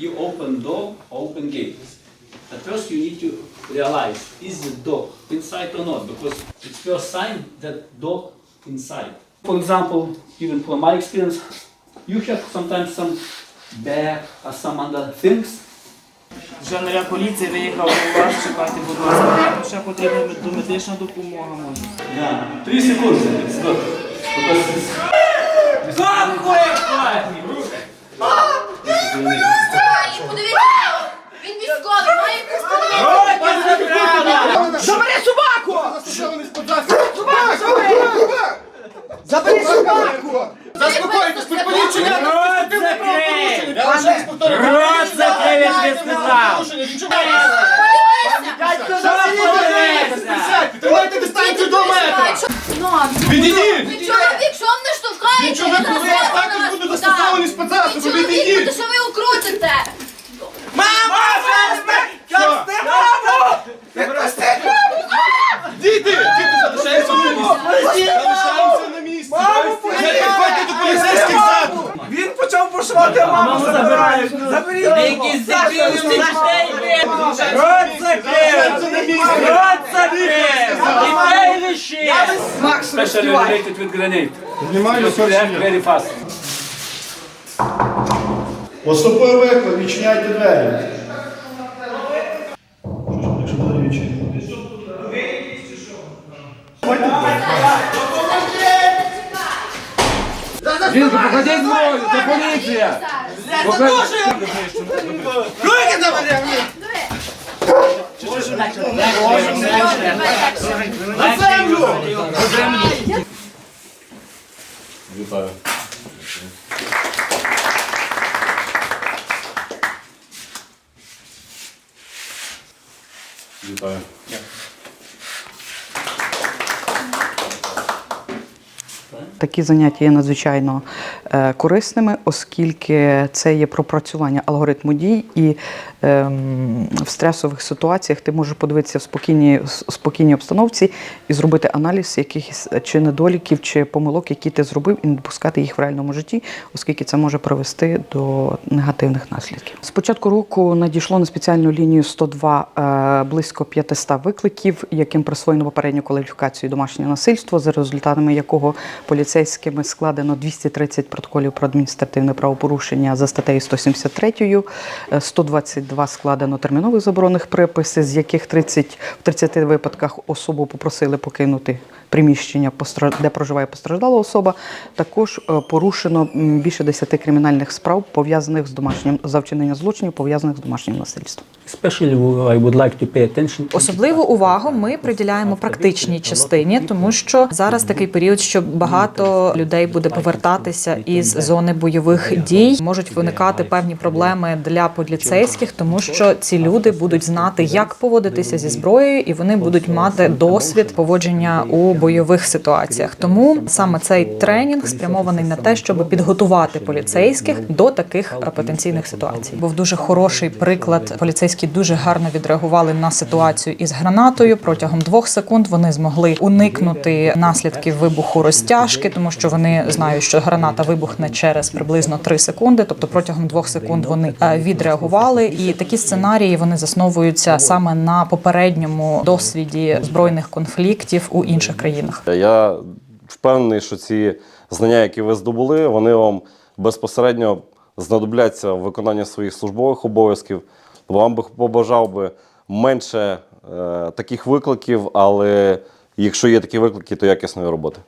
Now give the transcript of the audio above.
you open door, open gate. At first you need to realize, is the dog inside or not? Because it's first sign that dog inside. For example, even from my experience, you have sometimes some bag or some other things. Вже наряд поліції виїхав до вас, чекайте, будь ласка. Ще потрібна медична допомога може. Yeah, three seconds, it's good. Because it's... Подивіться, Заспокойтесь, при поліції Рот закрий! Рот закрий, я тобі сказав! Що забери! подивишся? Тримайте дистанцію до метра! Ну, Відійдіть! Ви чоловік, що ви не штовхаєте? Якщо ви коли так будуть застосовані спецзасоби, Ви чоловік, відійдіть! то що ви укрутите? Мама! Відпусти маму! Відпусти Діти! Діти залишаються на місці! Залишаються на місці! Не підходьте до поліцейських ззаду! Він почав пошувати маму забирають! Заберіть! Якісь дебіли дітей б'ють! Рот місці! Рот закрий! Дітей лиши! Макс, Especially розпівай! related with grenade. Знімаю Because you very fast. Поступив виклик, відчиняйте двері. Що ж, Якщо двері відчинені. Жінка, покладіть зброю, це поліція! Руки забери! На землю! Такі заняття є надзвичайно е, корисними, оскільки це є пропрацювання алгоритму дій, і ем, в стресових ситуаціях ти можеш подивитися в спокійній, спокійній обстановці і зробити аналіз якихось чи недоліків, чи помилок, які ти зробив, і не допускати їх в реальному житті, оскільки це може привести до негативних наслідків. З початку року надійшло на спеціальну лінію 102 е, близько 500 викликів, яким присвоєно попередню кваліфікацію домашнє насильство, за результатами якого поліцейськими складено 230 протоколів про адміністративне правопорушення за статтею 173, е, 122 складено термінових заборонних приписи, з яких 30, в 30 випадках особу попросили покинути приміщення, де проживає постраждала особа. Також е, порушено більше 10 кримінальних справ, пов'язаних з домашнім за вчинення злочинів, пов'язаних з домашнім насильством. Особливу увагу ми приділяємо практичній частині, тому що зараз такий період, що багато людей буде повертатися із зони бойових дій. Можуть виникати певні проблеми для поліцейських, тому що ці люди будуть знати, як поводитися зі зброєю, і вони будуть мати досвід поводження у бойових ситуаціях. Тому саме цей тренінг спрямований на те, щоб підготувати поліцейських до таких потенційних ситуацій. Був дуже хороший приклад. Поліцейські дуже гарно відреагували на ситуацію із гранатою. Протягом двох секунд вони змогли уникнути наслідків вибуху розтяжки, тому що вони знають, що граната вибухне через приблизно три секунди. Тобто протягом двох секунд вони е, відреагували. І такі сценарії вони засновуються саме на попередньому досвіді збройних конфліктів у інших країнах. Я впевнений, що ці знання, які ви здобули, вони вам безпосередньо знадобляться в виконанні своїх службових обов'язків. Вам би побажав би менше е, таких викликів, але якщо є такі виклики, то якісної роботи.